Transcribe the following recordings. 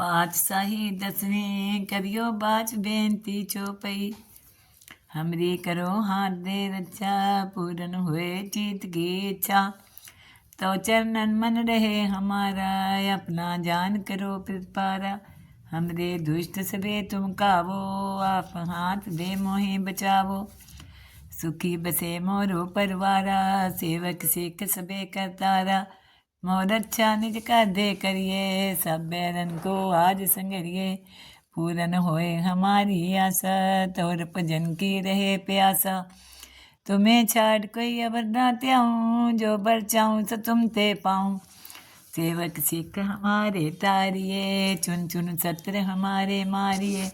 ਪਾਤਸ਼ਾਹੀ ਦਸਵੇਂ ਕਰਿਓ ਬਾਚ ਬੇਨਤੀ ਚੋਪਈ ਹਮਰੀ ਕਰੋ ਹਾਥ ਦੇ ਰੱਛਾ पूरन हुए चीत की इच्छा तो चरणन मन रहे हमारा अपना जान करो प्रतिपारा हमरे दुष्ट सबे तुम कावो आप हाथ दे मोहे बचावो सुखी बसे मोरो परवारा सेवक सिख सबे करतारा मोर अच्छा निज कर दे करिए, सब बैरन को आज संगरिए। पूरन होए हमारी आशा, तोर भजन की रहे प्यासा। तुम्हें छाड़ कोई अबर ना त्याऊं, जो बर चाहूँ सो तुम ते पाऊँ। सेवक सिख हमारे तारिए, चुन चुन सत्र हमारे मारिए।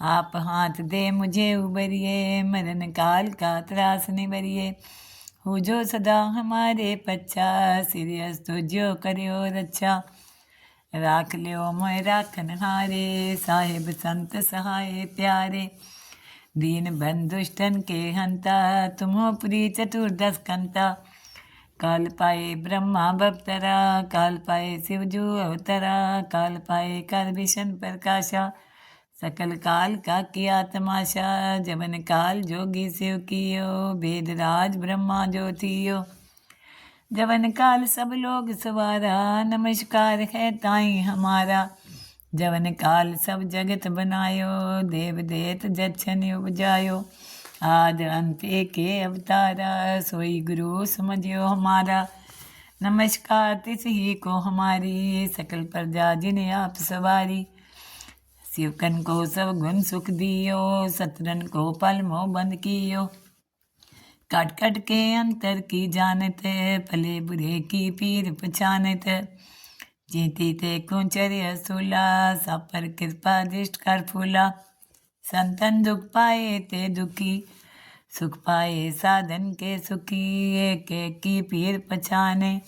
आप हाथ दे मुझे उबरिए, मरण काल का त्रास निबरिए हो जो सदा हमारे पच्छा सिरियस तुझो करियो रक्षा राख लियो मोय राखन हारे साहेब संत सहाय प्यारे। दीन बंधुष्टन के हंता, तुमो पुरी चतुर्दश कंता। काल पाए ब्रह्मा बप्तरा, काल पाए शिवजू अवतरा, काल पाए कर विशन प्रकाशा। सकल काल का किया तमाशा जबन काल जोगी शिव कियो वेद राज ब्रह्मा ज्योतियो जवन काल सब लोग सवारा, नमस्कार है ताई हमारा। जवन काल सब जगत बनायो, देव देत जच्छन उपजायो। आद अंत के अवतारा, सोई गुरु समझियो हमारा। नमस्कार तिस ही को हमारी, सकल प्रजा जिन्हें आप सवारी। शिवकन को सब गुण सुख दियो, सतरन को पल मोह बंद कियो। काट काट के अंतर की जानते भले बुरे की पीर पहचानत जीती ते कुंचर्य सूला सब पर कृपा दृष्ट कर फूला। संतन दुख पाए ते दुखी, सुख पाए साधन के सुखी, एक एक की पीर पहचाने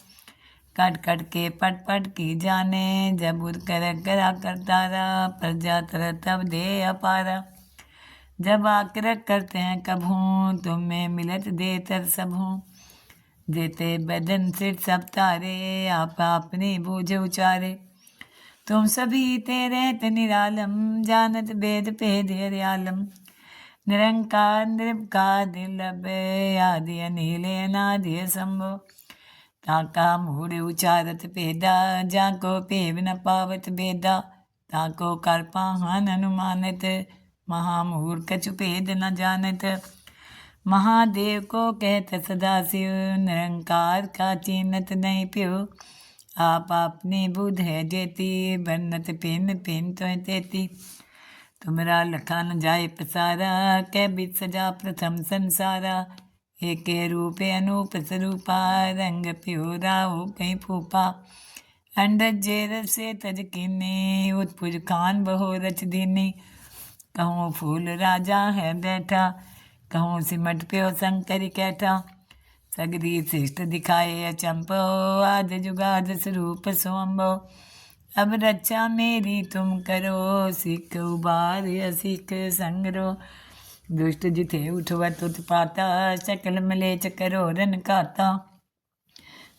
कट कट के, पट पट की जाने। जब कर करा करतारा प्रजा तर तब दे अपारा। जब आकर करते हैं कभूँ तुम्हें मिलत दे तर सबहूँ देते बदन सिर सब तारे, आप अपने बूझ उचारे। तुम सभी तेरे निरालम, जानत भेद हरियालम। निरंकार निर्विकार दिल आदि अनिले, अनादि संभव ताका मूढ़ उचारत भेदा जाको पेव न पावत भेदा ताको कर पाहन अनुमानित महामूर्ख कछु भेद न जानत महादेव को कहत सदा शिव निरंकार का चिन्हत नहीं प्यो आप अपनी बुध है जेती बन्नत पिन पिन तो तेती तुमरा लखा न जाए पसारा कै बिच सजा प्रथम संसारा एक रूपे अनूप स्वरूपा रंग प्यो राहु कहीं फूपा अंडज जेर से तज किन्नी, उत्पुज खान बहो रच दीनी कहूँ फूल राजा है बैठा, कहूँ सिमट प्यो शंकर कैठा। सगरी शिष्ट दिखाए अचंपो आद जुगाद स्वरूप सोम्बो अब रक्षा मेरी तुम करो, सिख उबार सिख संगरो। दुष्ट जिथे उठवत उत्पाता सकल मलेच करो रन खाता।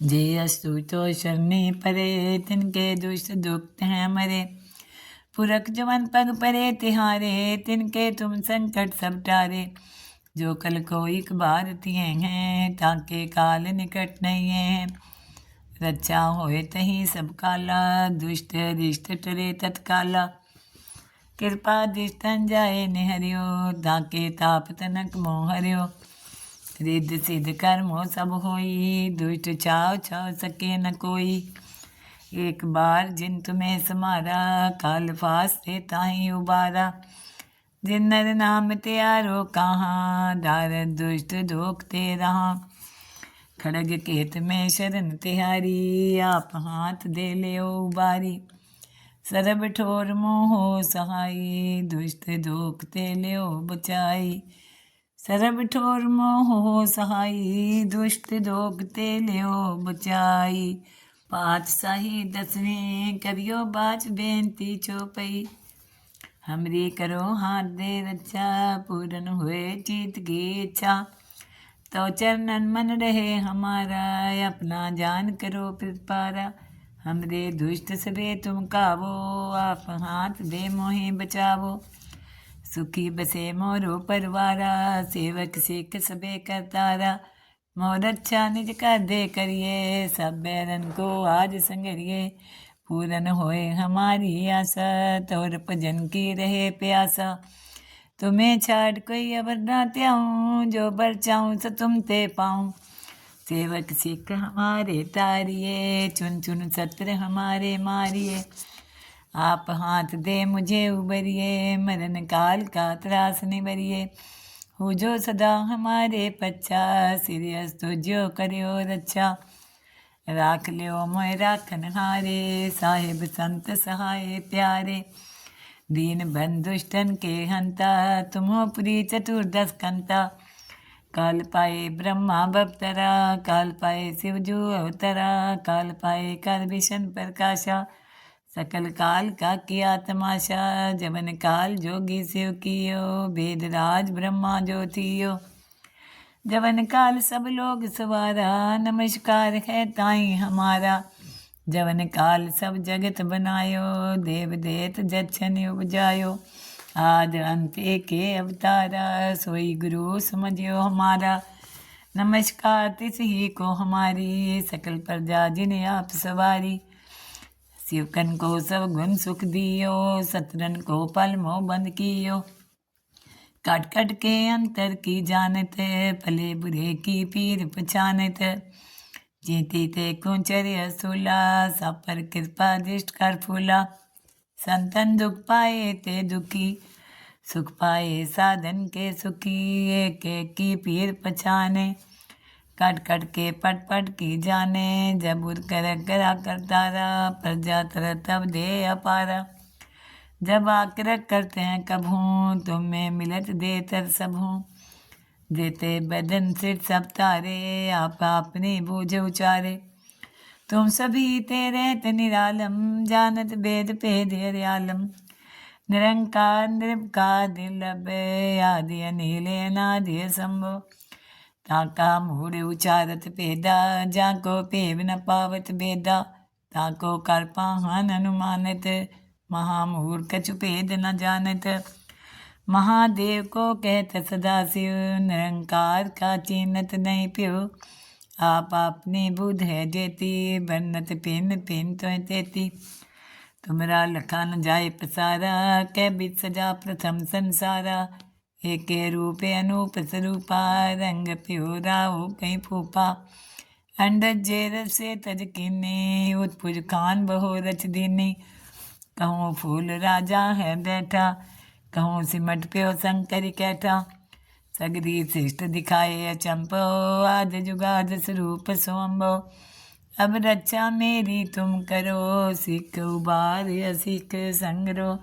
जे अस्तु तो शरणी परे, तिनके दुष्ट दुख हैं मरे। पुरख जवन पग परे, तिहारे, तिनके तुम संकट सब टारे। जो कल को एक बार तिए हैं, ताके काल निकट नहीं है। रक्षा होए तही सब काला, दुष्ट रिष्ट टरे तत्काला। कृपा दिष्टन जाए निहरियो ताके ताप तनक मोहरियो रिद्ध सिद्ध कर्मो सब होई दुष्ट चाव छाव सके न कोई एक बार जिन तुम्हें समारा काल फास्ते ताही उबारा जिन नर नाम त्यारो कहाँ दार दुष्ट धोखते रहा खड़ग केत में शरण तिहारी आप हाथ दे ले उबारी सरब ठोर मोहो सहाई दुष्ट धोखते ले बचाई सरब ठोर मोहो सहाई दुष्ट धोखते ले बचाई पातशाही दसवें करियो बाच बेनती चौपई हमरी करो हाथ दे रक्षा पूरन हुए चीत की इच्छा तो चरणन मन रहे हमारा अपना जान करो प्रतिपारा हमरे दुष्ट सबे तुम कावो, आप हाथ दे मोहे बचावो। सुखी बसे मोरो परवारा, सेवक सिख सबे करतारा। मोर अच्छा निज कर दे करिए, सब बैरन को आज संगरिए। पूरन होए हमारी आशा, तोर भजन की रहे प्यासा। तुम्हें छाड़ कोई अबर ना त्याऊं, जो बर चाऊं सो तुम ते पाऊँ। सेवक सिख हमारे तारिए, चुन चुन सत्र हमारे मारिए। आप हाथ दे मुझे उबरिए मरण काल का त्रास निबरिए हो जो सदा हमारे पच्छा सिरियस तुझो करियो रक्षा राख लियो मोय राखन हारे, साहेब संत सहाय प्यारे। दीन बंधुष्टन के हंता, तुमो पुरी चतुर्दश कंता। काल पाए ब्रह्मा बप्तरा काल पाए शिवजू अवतरा, काल पाए काल भीषण प्रकाशा सकल काल का किया तमाशा, जवन काल जोगी शिव कियो वेद राज ब्रह्मा ज्योतियो जवन काल सब लोग सवारा, नमस्कार है ताई हमारा। जवन काल सब जगत बनायो देव देत जच्छन उपजायो। आद अंत के अवतारा, सोई गुरु समझियो हमारा। नमस्कार तिस ही को हमारी, सकल प्रजा जिन्हें आप सवारी। शिवकन को सब गुण सुख दियो, सतरन को पल मोह बंद कियो। कट कट के अंतर की जानत भले बुरे की पीर पछानत। जीती ते कुंचर असुला सब पर कृपा दृष्ट कर फूला। संतन दुख पाए ते दुखी, सुख पाए साधन के सुखी, एक एक की पीर पछाने, कट कट के पट पट की जाने जब उर कर करा कर तारा, प्रजा तर तब दे अपारा। जब आकर करते हैं हूँ तुम्हें मिलत दे तर सब। देते बदन सिर सब तारे, आप अपने बूझ उचारे। तुम सभी तेरे निरालम जानत वेद भेद आलम। निरंकार निर्विकार निर्लब आदि अनिले अनादि संभो ताका मूढ़ उचारत भेदा जाको पेव न पावत भेदा ताको कर पाहन अनुमानित महामूर कछु भेद न जानत। महादेव को कहत सदा शिव निरंकार का चिन्हत नहीं प्यो। आप अपनी बुध है जेती बन्नत पिन पिन तो है तेती। तुमरा लखा न जाए पसारा, कै बित सजा प्रथम संसारा। एक रूप अनूप स्वरूपा रंग प्योरा राहु कहीं फूपा अंडज जेर से तज किन्नी उत्पुज खान बहो रच दीनी। कहूँ फूल राजा है बैठा, कहूँ सिमट प्यो शंकर कैठा। सगरी शिष्ट दिखाए चंपो आद जुगाद स्वरूप सोम्बो अब रक्षा मेरी तुम करो, सिख उबार सिख संगरो।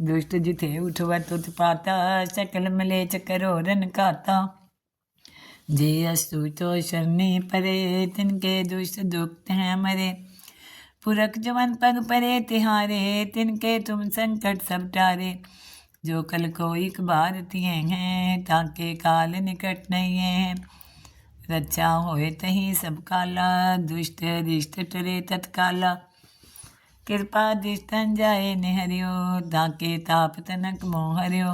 दुष्ट जिथे उठवत उत्पाता सकल मलेच करो, रन काता। जे अस्तु तो शरणी परे, तिनके दुष्ट दुख हैं मरे। पुरख जवन पग परे, तिहारे, तिनके तुम संकट सब टारे। जो कल को एक बार तिए हैं ताके काल निकट नहीं है। रक्षा होए तही सब काला, दुष्ट दिष्ट टरे तत्काला। कृपा दिष्टन जाए निहरियो ताके ताप तनक मोहरियो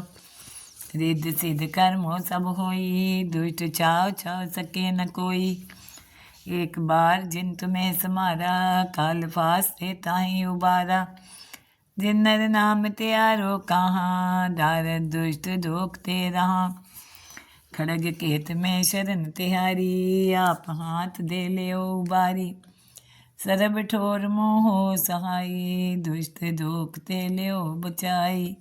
रिद्ध सिद्ध कर्मो सब होई, दुष्ट चाव छाव सके न कोई। एक बार जिन तुम्हें समारा, काल फास से ताही उबारा। जिन्नर नाम त्यारो कहाँ, दार दुष्ट धोखते रहा खड़ग केत में शरण तिहारी आप हाथ दे ले बारी। सरब ठोर मोहो सहाई, दुष्ट धोखते ले बचाई।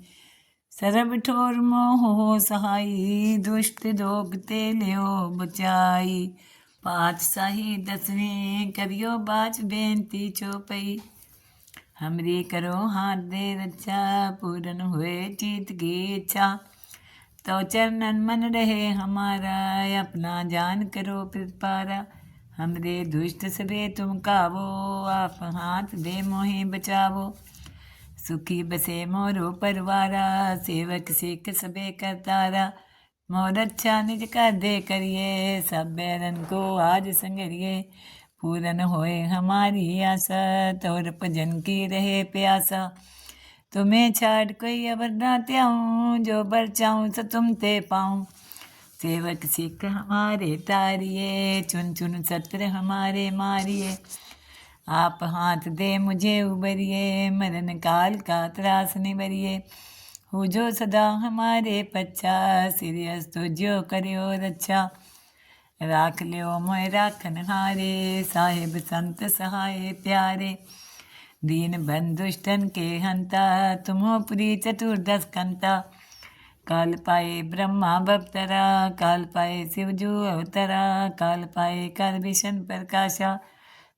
सरब ठोर मोहो सहाई, दुष्ट धोखते ले बचाई। पाँच साही दसवें करियो बाच बेनती चौपई। हमरी करो हाथ दे रक्षा पूरन हुए चीत की इच्छा तो चरणन मन रहे हमारा अपना जान करो प्रतिपारा हमरे दुष्ट सबे तुम कावो आप हाथ दे मोहे बचावो सुखी बसे मोरो परवारा सेवक सिख सबे करतारा मोर अच्छा निज कर दे करिए सब बैरन को आज संगरिए पूरन होए हमारी आशा, तोर भजन की रहे प्यासा। तुम्हें छाड़ कोई अबर ना त्याऊं, जो बर चाऊं सो तुम ते पाऊँ। सेवक सिख हमारे तारिए, चुन चुन सत्र हमारे मारिए। आप हाथ दे मुझे उबरिए मरण काल का त्रास निबरिए हो जो सदा हमारे पच्छा सीरियस तो जो करियो रक्षा राख लियो मोय राखन हारे, साहिब संत सहाय प्यारे। दीन बंधुष्टन के हंता, तुमो पुरी चतुर्दश कंता। काल पाए ब्रह्मा बप्तरा, काल पाए शिवजू अवतरा, काल पाए काल भीषण प्रकाशा।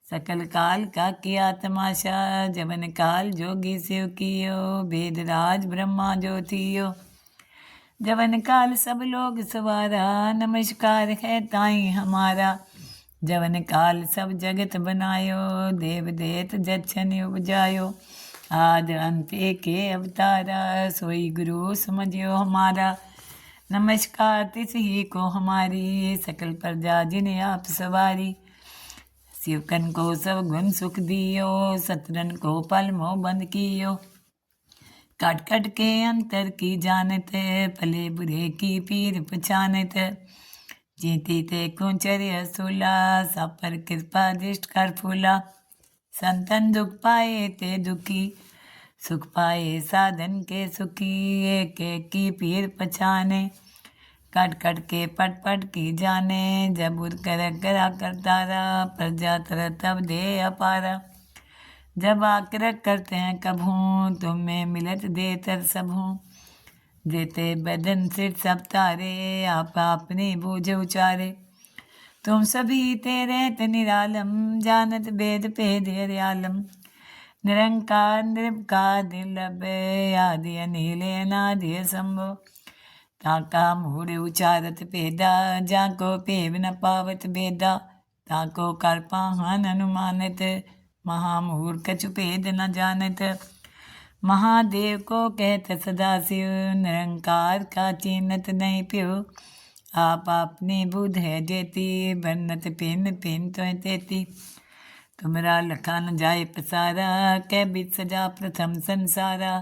सकल काल का किया तमाशा, जवन काल जोगी शिव कियो वेद राज ब्रह्मा जो थियो जवन काल सब लोग सवारा, नमस्कार है ताई हमारा। जवन काल सब जगत बनायो देव देत जच्छन उपजायो। आद अंत के अवतारा, सोई गुरु समझियो हमारा। नमस्कार तिस ही को हमारी, सकल प्रजा जिन्हें आप सवारी। शिवकन को सब गुण सुख दियो, सतरन को पल मोह बंद कियो। काट काट के अंतर की जानत भले बुरे की पीर पछानत जीती ते कुंचर्य सुला, सब पर कृपा दृष्ट कर फूला। संतन दुख पाए ते दुखी, सुख पाए साधन के सुखी। एक एक की पीर पछाने, कट कट के पट पट की जाने। जब उर कर करा करतारा प्रजा तर तब दे अपारा। जब आकर करते हैं हूँ तुम्हें मिलत दे तर सब हूँ? देते बदन सिर सब तारे, आप अपने बूझ उचारे। तुम सभी तेरे निरालम जानत वेद भेद आलम निरंकार निर्विकार निर्लब आदि अनिल अनादि संभव ताका मूढ़ उचारत भेदा जाको पेव न पावत भेदा ताको कर पाहन अनुमानित महामूर्ख कछु न जानत। महादेव को कहत, सदा शिव, निरंकार का चिन्हत नहीं प्यो। आप अपनी बुध है जेती, बन्नत पिन पिन तो तेती। तुमरा लखा न जाए पसारा कै बित सजा प्रथम संसारा।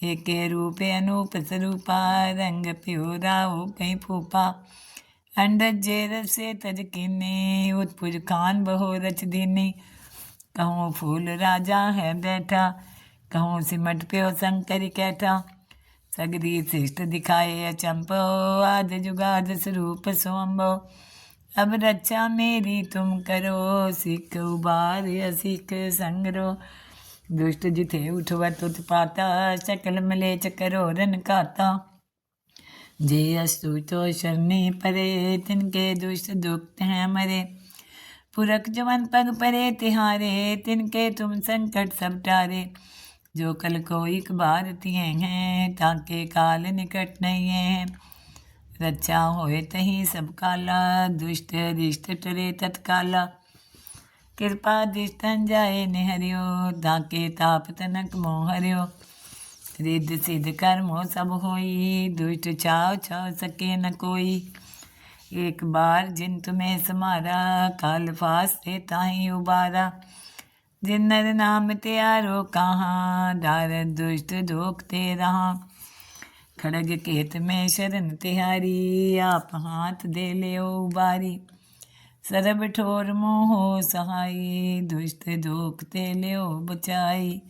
एक रूपे अनूप स्वरूपा रंग प्यो राहु कहीं फूपा अंडज जेर से तज किन्नी, उत्पुज खान बहो रच दीनी। कहूँ फूल राजा है बैठा, कहूँ सिमट प्यो शंकर कैठा। सगरी श्रेष्ठ दिखाए अचंपो आद जुगाद स्वरूप सोम्बो अब रक्षा मेरी तुम करो, सिख उबार सिख संगरो। दुष्ट जिथे उठवा तुत पाता सकल मले चकरो रन काता। जे अस्तु तो शरणी परे, तिनके दुष्ट दुख हैं मरे। पुरख जवन पग परे, तिहारे, तिनके तुम संकट सब टारे। जो कल को एक बार तिये हैं ताके काल निकट नहीं है। रक्षा होए तही सब काला, दुष्ट रिष्ट टरे तत्काला। कृपा दिष्टन जाए निहरियो ताके ताप तनक मोह हरियो। रिद्ध सिद्ध कर्मो सब होई, दुष्ट चाव छाव सके न कोई। एक बार जिन तुम्हें समारा, काल फास से ताही उबारा। जिन नर नाम त्यारो कहाँ, दार दुष्ट धोखते रहा। खड़ग केत में शरण तिहारी, आप हाथ दे ले उबारी। सरब ठोर मोहो सहाई, दुष्ट धोखते ले बचाई।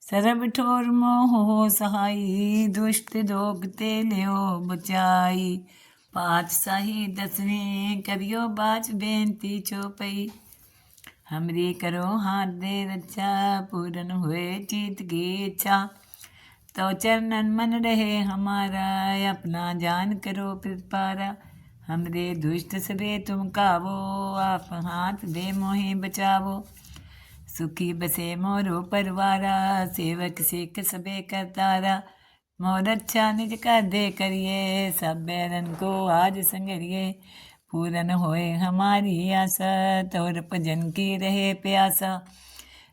सरब ठोर मोहो सहाई, दुष्ट धोखते ले बचाई। पातशाही दसवें करियो बाच बेनती चौपई हमरी करो हाथ दे रक्षा पूरन हुए चीत की इच्छा तो चरणन मन रहे हमारा अपना जान करो प्रतिपारा हमरे दुष्ट सबे तुम कावो आप हाथ दे मोहे बचावो सुखी बसे मोरो परवारा सेवक सिख सबे करतारा मोर अच्छा निज कर दे करिए, सब बैरन को आज संगरिए। पूरन होए हमारी आशा, तोर भजन की रहे प्यासा।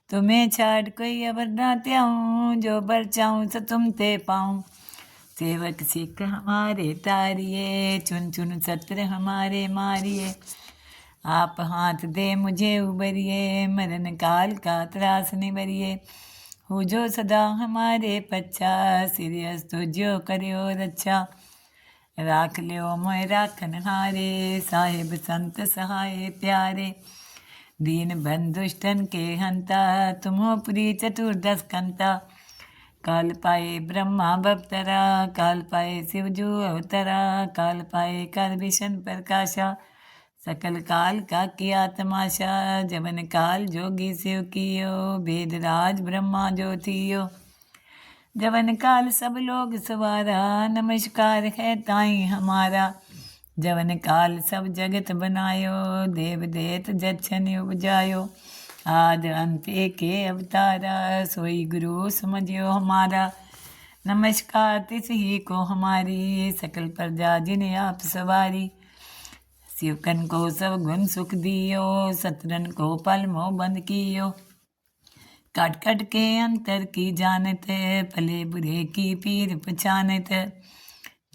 तुम्हें छाड़ कोई अबर ना त्याऊं, जो बर चाऊं तो तुम ते पाऊँ। सेवक सिख हमारे तारिए, चुन चुन सत्र हमारे मारिए। आप हाथ दे मुझे उबरिए, मरण काल का त्रास निबरिए हो जो सदा हमारे पच्चा सिरियस तो जो करियो रक्षा राख लियो मोय राखन हारे, साहिब संत सहाय प्यारे। दीन बंधुष्टन के हंता, तुमो पुरी चतुर्दश कंता। काल पाए ब्रह्मा बप्तरा, काल पाए शिवजू अवतरा, काल पाए काल भीषण प्रकाशा। सकल काल का किया तमाशा, जवन काल जोगी शिव कियो वेद राज ब्रह्मा जो थियो। जवन काल सब लोग सवारा, नमस्कार है ताई हमारा। जवन काल सब जगत बनायो, देव देत जच्छन उपजायो। आद अंत के अवतारा, सोई गुरु समझियो हमारा। नमस्कार तिस ही को हमारी, सकल प्रजा जिन्हें आप सवारी। शिवकन को सब गुण सुख दियो, सतरन को पल मोह बंद कियो। कट कट के अंतर की जानत भले बुरे की पीर पछानत।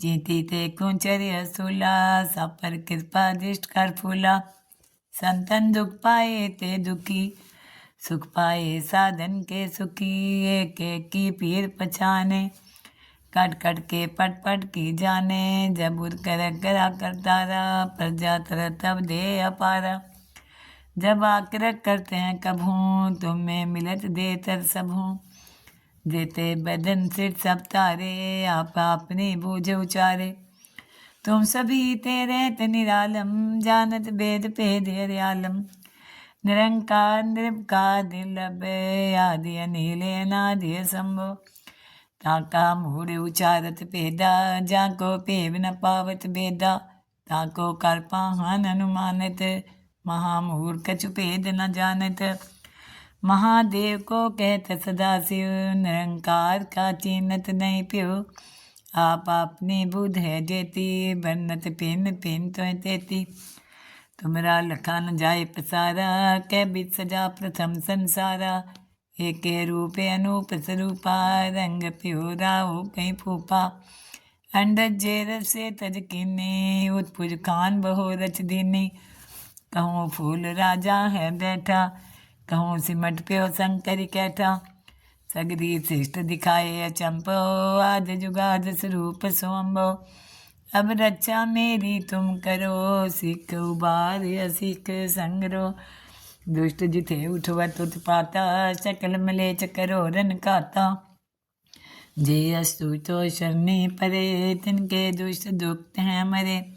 जीती ते कुंचर्य सुला सब पर कृपा दृष्ट कर फूला। संतन दुख पाए ते दुखी, सुख पाए साधन के सुखी, एक एक की पीर पछाने। कट कट के पट पट की जाने। जब उर कर करा करतारा प्रजा तर तब दे अपारा। जब आकर करते हैं कभूँ तुम्हें मिलत दे तर सबूँ देते बदन सिर सब तारे, आप अपने बूझ उचारे। तुम सभी तेरे निरालम, जानत वेद भेद हरियालम। निरंकार निर्विकार निर्लब आदि, अनिल, अनादि संभव ताका मूढ़ उचारत भेदा जाको पेव न पावत भेदा ताको कर पाहन अनुमानित महामूर कछु भेद न जानत महादेव को कहत सदा शिव निरंकार का चिन्हत नहीं प्यो आप अपनी बुध है जेती बन्नत पिन पिन तो तेती तुमरा लखा न जाए पसारा कै बित सजा प्रथम संसारा एक रूपे अनूप स्वरूपा, रंग प्योरा हो कहीं फूफा। अंडज जेर से तज किन्नी उत्पुज खान बहो रच दीनी। कहूँ फूल राजा है बैठा, कहूँ सिमट प्यो शंकर कैठा। सगरी श्रेष्ठ दिखाए अचंपो आद जुगाद स्वरूप सोम्बो अब रक्षा मेरी तुम करो, सिख उबार सिख संगरो। दुष्ट जिथे उठवत उत्पाता सकल मलेच करो रन काता। जे अस्तु तो शरणी परे, तिनके दुष्ट दुख हैं मरे।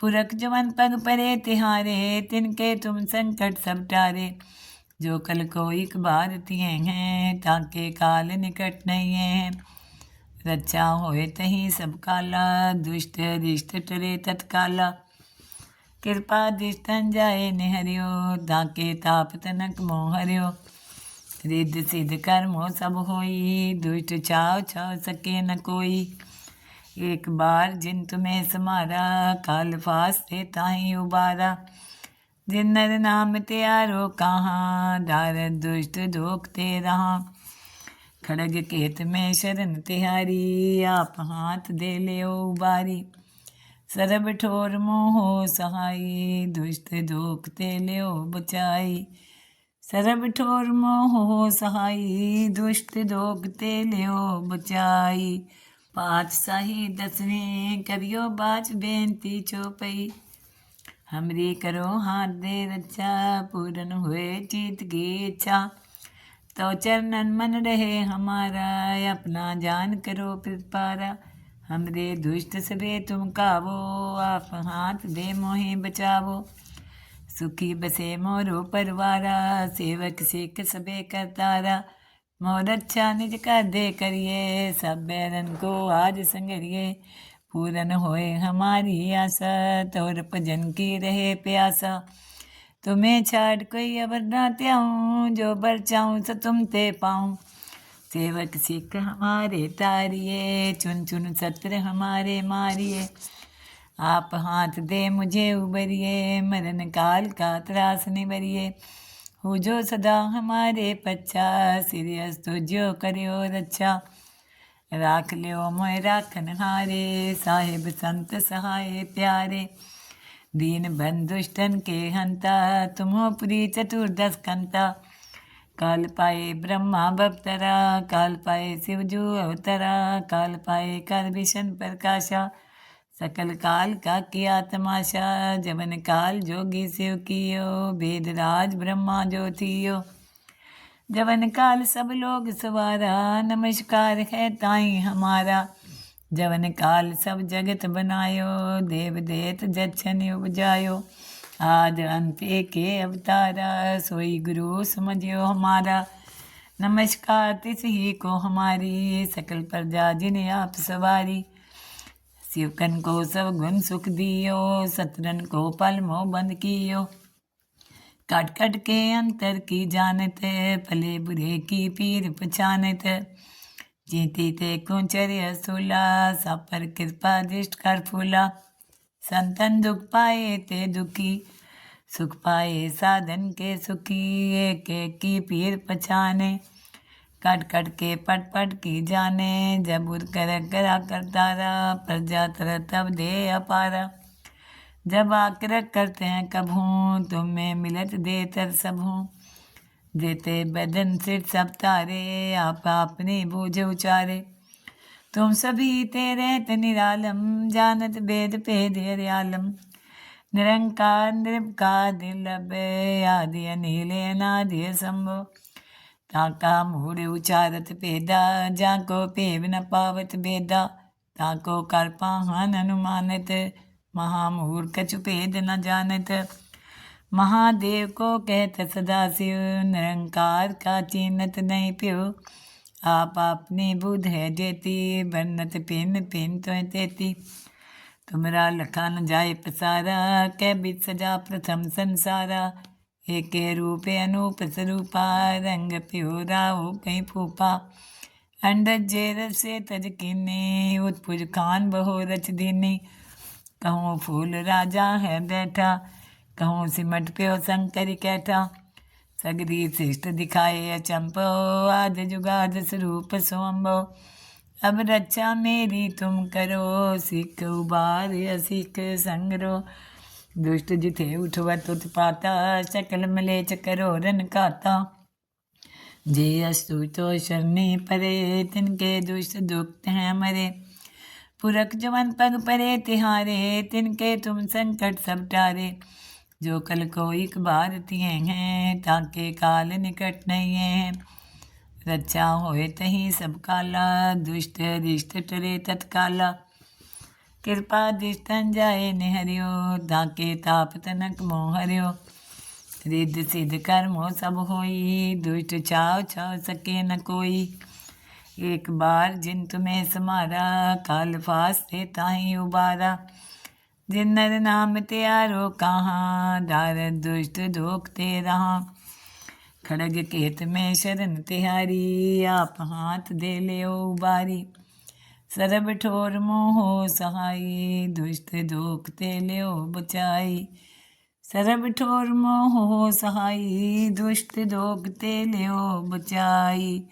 पुरख जवन पग परे, तिहारे, तिनके तुम संकट सब टारे। जो कल को एक बार तिए हैं, ताके काल निकट नहीं है। रक्षा होए तही सब काला, दुष्ट रिष्ट टरे तत्काला। कृपा दिष्टन जाए निहरियो ताके ताप तनक मोह हरियो रिद्ध सिद्ध कर्मो सब होई दुष्ट छाव छाव सके न कोई एक बार जिन तुम्हें समारा काल फास थे ताही उबारा जिन नर नाम त्यारो कहाँ दार दुष्ट धोखते रहा खड़ग केत में शरण तिहारी आप हाथ दे ले बारी सरब ठोर मोहो सहाई दुष्ट धोखते ले बचाई सरब ठोर मोहो सहाई दुष्ट धोखते ले बचाई पातशाही दसवें करियो बाच बेनती चौपई हमरी करो हाथ दे रक्षा पूरन हुए चीत की इच्छा तो चरणन मन रहे हमारा अपना जान करो पिपारा हमरे दुष्ट सबे तुम कावो आप हाथ दे मोहे बचावो। सुखी बसे मोरो परवारा, सेवक सिख सबे करतारा। मोर अच्छा निज का दे करिए, सब बैरन को आज संगरिए। पूरन होए हमारी आशा, तोर भजन की रहे प्यासा। तुम्हें छाड़ कोई अबर ना त्याऊँ, जो बर चाहूँ सो तुम ते पाऊँ। सेवक सिख हमारे तारिए, चुन चुन सत्र हमारे मारिए। आप हाथ दे मुझे उबरिए, मरण काल का त्रास निबरिए हो जो सदा हमारे पच्छा सीरियस तो जो करियो रक्षा राख लियो मोय राखन हारे, साहिब संत सहाय प्यारे। दीन बंधुष्टन के हंता, तुम हो पुरी चतुर्दश कंता काल पाए ब्रह्मा बप्तरा काल पाए शिवजू अवतरा, काल पाए काल भीषण प्रकाशा। सकल काल का किया तमाशा, जवन काल जोगी शिव कियो वेद राज ब्रह्मा जो थियो जवन काल सब लोग सवारा, नमस्कार है ताई हमारा। जवन काल सब जगत बनायो देव देत जच्छन उपजायो। आद अंत के अवतारा, सोई गुरु समझियो हमारा। नमस्कार, तिस ही को हमारी, सकल प्रजा जिन आप सवारी। शिवकन को सब गुण सुख दियो, सतरन को पल मोह बंद कियो। काट काट के अंतर की जानत भले बुरे की पीर पहचानत जीती ते कुंचर्य सूला सब पर कृपा दृष्ट कर फूला। संतन दुख पाए ते दुखी, सुख पाए साधन के सुखी, एक एक की पीर पछाने, कट कट के पट पट की जाने जब उर कर करा करतारा प्रजा तर तब दे अपारा। जब आकर करते हैं कभूँ तुम्हें मिलत देतर सबहूँ देते बदन सिर सब तारे, आप अपने बूझ उचारे। तुम सभी तेरे निरालम, जानत वेद भेद हरियालम। निरंकार निर्भकार निर्लब आदि अनिल, अनादि संभो ताका मूढ़ उचारत भेदा जाको पेव न पावत भेदा ताको कर पाहन अनुमानित, महामूर्ख भेद न जानत। महादेव को कहत सदा शिव निरंकार का चिन्हत नहीं प्यो। आप अपनी बुध है जेती बन्नत पिन पिन तो तेती। तुमरा लखा न जाए पसारा, कै बित सजा प्रथम संसारा। एक रूप अनूप स्वरूपा रंग प्योरा हो कहीं फूपा अंडज जेर से तज किन्नी उत्पुज खान बहु रच दीनी। कहूँ फूल राजा है बैठा, कहूँ सिमट प्यो शंकर कैठा। सगरी शिष्ट दिखाए अचंपो आद जुगाद स्वरूप सोम्बो अब रक्षा मेरी तुम करो, सिख उबार सिख संगरो। दुष्ट जिथे उठवत उत्पाता सकल मलेच करो रन काता। जे अस्तु तो शरणी परे, तिनके दुष्ट दुख हैं मरे। पुरख जवन पग परे, तिहारे, तिनके तुम संकट सब टारे। जो कल को एक बार तिये हैं ताके काल निकट नहीं है। रक्षा होए तही सब काला, दुष्ट दिष्ट टरे तत्काला। कृपा दिष्टन जाए निहरियो ताके ताप तनक मोह हरियो। रिद्ध सिद्ध कर्मो सब होई, दुष्ट छाव छाव सके न कोई। एक बार जिन तुम्हें समारा, काल फास्ते ताही उबारा। जिन नर नाम त्यारो कहाँ दार दुष्ट धोखते रहा। खड़ग केत में शरण तिहारी आप हाथ दे ले उबारी सरब ठोर मोहो सहाई, दुष्ट धोखते ले बचाई। सरब ठोर मोहो सहाई, दुष्ट धोखते ले बचाई।